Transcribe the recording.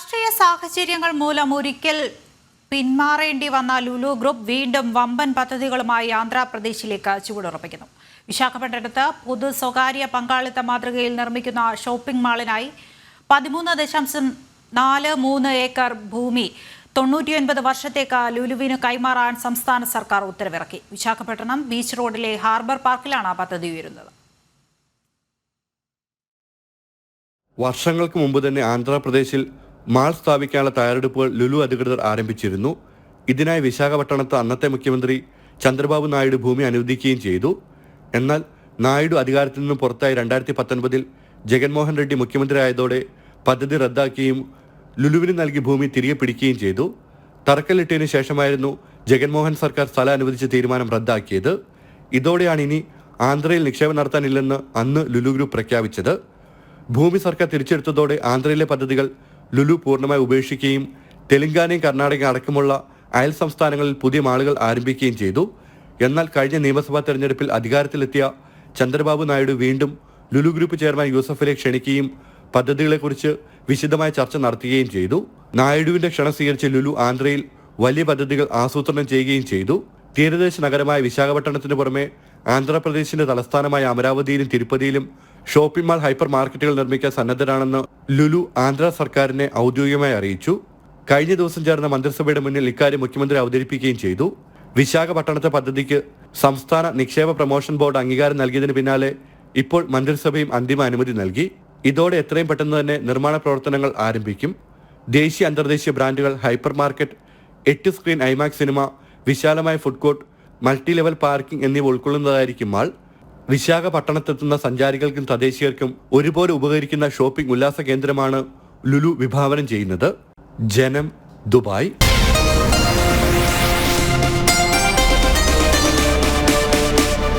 രാഷ്ട്രീയ സാഹചര്യങ്ങൾ മൂലം ഒരിക്കൽ പിന്മാറേണ്ടി വന്ന ലുലു ഗ്രൂപ്പ് വീണ്ടും വമ്പൻ പദ്ധതികളുമായി ആന്ധ്രാപ്രദേശിലേക്ക് ചുവടുറപ്പിക്കുന്നു. വിശാഖപട്ടണത്ത് പൊതു സ്വകാര്യ പങ്കാളിത്ത മാതൃകയിൽ നിർമ്മിക്കുന്ന ഷോപ്പിംഗ് മാളിനായി പതിമൂന്ന് ദശാംശം നാല് മൂന്ന് ഏക്കർ ഭൂമി തൊണ്ണൂറ്റിയൊൻപത് വർഷത്തേക്ക് ലുലുവിന് കൈമാറാൻ സംസ്ഥാന സർക്കാർ ഉത്തരവിറക്കി. വിശാഖപട്ടണം ബീച്ച് റോഡിലെ ഹാർബർ പാർക്കിലാണ് പദ്ധതി ഉയരുന്നത്. വർഷങ്ങൾക്ക് മുമ്പ് തന്നെ ആന്ധ്രാപ്രദേശിൽ മാൾ സ്ഥാപിക്കാനുള്ള തയ്യാറെടുപ്പുകൾ ലുലു അധികൃതർ ആരംഭിച്ചിരുന്നു. ഇതിനായി വിശാഖപട്ടണത്ത് അന്നത്തെ മുഖ്യമന്ത്രി ചന്ദ്രബാബു നായിഡു ഭൂമി അനുവദിക്കുകയും ചെയ്തു. എന്നാൽ നായിഡു അധികാരത്തിൽ നിന്നും പുറത്തായി രണ്ടായിരത്തി പത്തൊൻപതിൽ ജഗൻമോഹൻ റെഡ്ഡി മുഖ്യമന്ത്രിയായതോടെ പദ്ധതി റദ്ദാക്കുകയും ലുലുവിന് നൽകിയ ഭൂമി തിരികെ പിടിക്കുകയും ചെയ്തു. തറക്കല്ലിട്ടതിനു ശേഷമായിരുന്നു ജഗൻമോഹൻ സർക്കാർ സ്ഥലം അനുവദിച്ച തീരുമാനം റദ്ദാക്കിയത്. ഇതോടെയാണ് ഇനി ആന്ധ്രയിൽ നിക്ഷേപം നടത്താനില്ലെന്ന് അന്ന് ലുലു ഗ്രൂപ്പ് പ്രഖ്യാപിച്ചത്. ഭൂമി സർക്കാർ തിരിച്ചെടുത്തതോടെ ആന്ധ്രയിലെ പദ്ധതികൾ ലുലു പൂർണമായി ഉപേക്ഷിക്കുകയും തെലങ്കാനയും കർണാടകയും അടക്കമുള്ള അയൽ സംസ്ഥാനങ്ങളിൽ പുതിയ മാളുകൾ ആരംഭിക്കുകയും ചെയ്തു. എന്നാൽ കഴിഞ്ഞ നിയമസഭാ തെരഞ്ഞെടുപ്പിൽ അധികാരത്തിലെത്തിയ ചന്ദ്രബാബു നായിഡു വീണ്ടും ലുലു ഗ്രൂപ്പ് ചെയർമാൻ യൂസഫിലെ ക്ഷണിക്കുകയും പദ്ധതികളെക്കുറിച്ച് വിശദമായ ചർച്ച നടത്തുകയും ചെയ്തു. നായിഡുവിന്റെ ക്ഷണം സ്വീകരിച്ച ലുലു ആന്ധ്രയിൽ വലിയ പദ്ധതികൾ ആസൂത്രണം ചെയ്യുകയും ചെയ്തു. തീരദേശ നഗരമായ വിശാഖപട്ടണത്തിന് പുറമെ ആന്ധ്രാപ്രദേശിന്റെ തലസ്ഥാനമായ അമരാവതിയിലും തിരുപ്പതിയിലും ഷോപ്പിംഗ് മാൾ ഹൈപ്പർ മാർക്കറ്റുകൾ നിർമ്മിക്കാൻ സന്നദ്ധരാണെന്ന് ലുലു ആന്ധ്ര സർക്കാരിനെ ഔദ്യോഗികമായി അറിയിച്ചു. കഴിഞ്ഞ ദിവസം ചേർന്ന മന്ത്രിസഭയുടെ മുന്നിൽ ഇക്കാര്യം മുഖ്യമന്ത്രി അവതരിപ്പിക്കുകയും ചെയ്തു. വിശാഖപട്ടണത്തെ പദ്ധതിക്ക് സംസ്ഥാന നിക്ഷേപ പ്രൊമോഷൻ ബോർഡ് അംഗീകാരം നൽകിയതിന് പിന്നാലെ ഇപ്പോൾ മന്ത്രിസഭയും അന്തിമ അനുമതി നൽകി. ഇതോടെ എത്രയും പെട്ടെന്ന് തന്നെ നിർമ്മാണ പ്രവർത്തനങ്ങൾ ആരംഭിക്കും. ദേശീയ അന്തർദേശീയ ബ്രാൻഡുകൾ ഹൈപ്പർ മാർക്കറ്റ് എട്ട് സ്ക്രീൻ ഐമാക്സ് സിനിമ വിശാലമായ food court multi level parking എന്നിവ ഉൾക്കൊള്ളുന്നതായിരിക്കും മാൾ. വിശാഖപട്ടണത്തെത്തുന്ന സഞ്ചാരികൾക്കും തദ്ദേശീയർക്കും ഒരുപോലെ ഉപകരിക്കുന്ന ഷോപ്പിംഗ് ഉല്ലാസ കേന്ദ്രമാണ് ലുലു വിഭാവനം ചെയ്യുന്നത്. ജനം ദുബായ്.